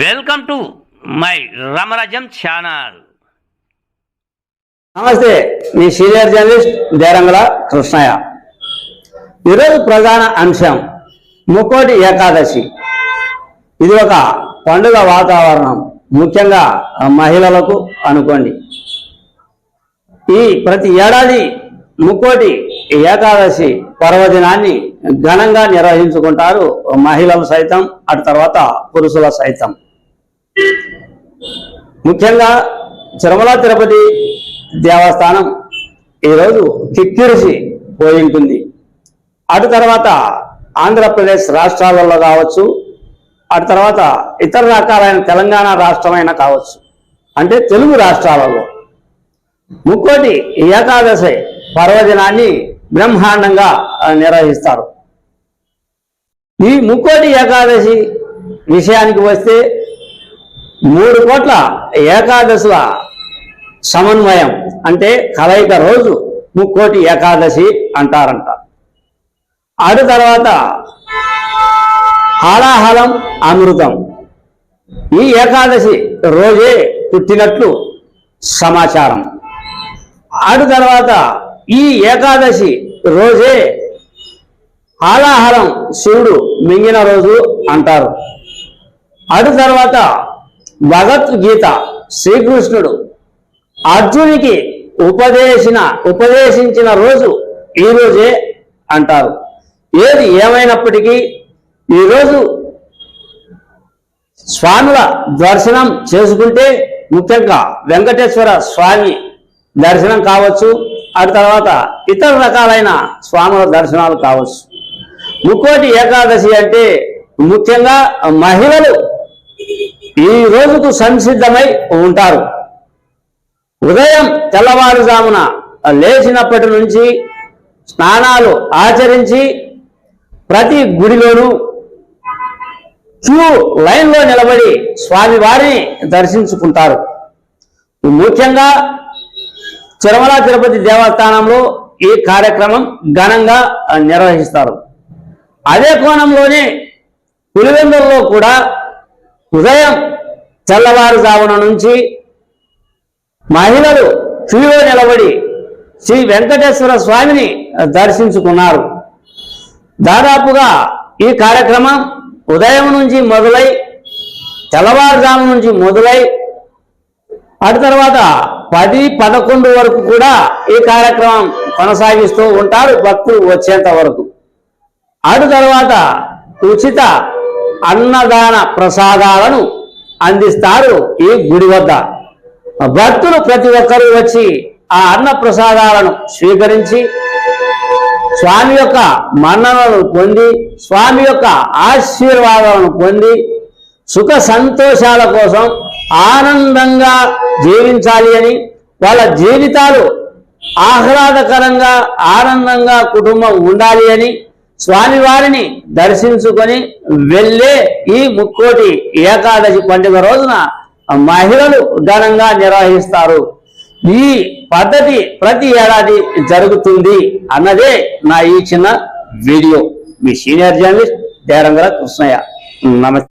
Welcome to my Ramarajyam channel. నమస్తే మీ senior journalist Derangula Krishnaiah. ఈరోజు ప్రధాన అంశం ముక్కోటి ఏకాదశి. ఇది ఒక పండుగ వాతావరణం ముఖ్యంగా మహిళలకు అనుకోండి. ఈ ప్రతి ఏడాది ముక్కోటి ఏకాదశి పర్వదినాన్ని ఘనంగా నిర్వహించుకుంటారు మహిళలు సైతం అటు తర్వాత పురుషుల సైతం. ముఖ్యంగా తిరుమల తిరుపతి దేవస్థానం ఈరోజు కిక్కిరిసి పోయి ఉంటుంది. అటు తర్వాత ఆంధ్రప్రదేశ్ రాష్ట్రాలలో కావచ్చు అటు తర్వాత ఇతర రకాలైన తెలంగాణ రాష్ట్రమైన కావచ్చు. అంటే తెలుగు రాష్ట్రాలలో. ముక్కోటి ఏకాదశి పర్వదినాన్ని బ్రహ్మాండంగా నిర్వహిస్తారు. ఈ ముక్కోటి ఏకాదశి విషయానికి వస్తే మూడు కోట్ల ఏకాదశుల సమన్వయం అంటే కలయిక రోజు ముక్కోటి ఏకాదశి అంటారంట. అటు తర్వాత హాలాహలం అమృతం. ఈ ఏకాదశి రోజే పుట్టినట్లు సమాచారం. అటు తర్వాత ఈ ఏకాదశి రోజే హాలాహలం శివుడు మింగిన రోజు అంటారు. అటు తర్వాత భగవద్గీత శ్రీకృష్ణుడు అర్జునికి ఉపదేశిన ఉపదేశించిన రోజు ఈ రోజే అంటారు. ఏది ఏమైనప్పటికీ ఈరోజు స్వాముల దర్శనం చేసుకుంటే ముఖ్యంగా వెంకటేశ్వర స్వామి దర్శనం కావచ్చు అటు తర్వాత ఇతర రకాలైన స్వాముల దర్శనాలు కావచ్చు. ముక్కోటి ఏకాదశి అంటే ముఖ్యంగా మహిళలు ఈ రోజుకు సంసిద్ధమై ఉంటారు. ఉదయం తెల్లవారుజామున లేచినప్పటి నుంచి స్నానాలు ఆచరించి ప్రతి గుడిలోనూ క్యూ లైన్లో నిలబడి స్వామివారిని దర్శించుకుంటారు. ముఖ్యంగా తిరుమల తిరుపతి దేవస్థానంలో ఈ కార్యక్రమం ఘనంగా నిర్వహిస్తారు. అదే కోణంలోనే పులివెందుల్లో కూడా ఉదయం తెల్లవారుజామున నుంచి మహిళలు క్యూలో నిలబడి శ్రీ వెంకటేశ్వర స్వామిని దర్శించుకున్నారు. దాదాపుగా ఈ కార్యక్రమం ఉదయం నుంచి మొదలై తెల్లవారుజాము నుంచి మొదలై అటు తర్వాత పది పదకొండు వరకు కూడా ఈ కార్యక్రమం కొనసాగిస్తూ ఉంటారు భక్తులు వచ్చేంత వరకు. అటు తర్వాత ఉచిత అన్నదాన ప్రసాదాలను అందిస్తారు ఈ గుడి వద్ద. భక్తులు ప్రతి ఒక్కరూ వచ్చి ఆ అన్న ప్రసాదాలను స్వీకరించి స్వామి యొక్క మన్ననలు పొంది స్వామి యొక్క ఆశీర్వాదాలను పొంది సుఖ సంతోషాల కోసం ఆనందంగా జీవించాలి అని వాళ్ళ జీవితాలు ఆహ్లాదకరంగా ఆనందంగా కుటుంబం ఉండాలి అని స్వామివారిని దర్శించుకొని వెళ్ళే ఈ ముక్కోటి ఏకాదశి పండుగ రోజున మహిళలు ఘనంగా నిర్వహిస్తారు. ఈ పద్ధతి ప్రతి ఏడాది జరుగుతుంది అన్నదే నా ఈ చిన్న వీడియో. మీ సీనియర్ జర్నలిస్ట్ దేరంగర కృష్ణయ్య. నమస్తే.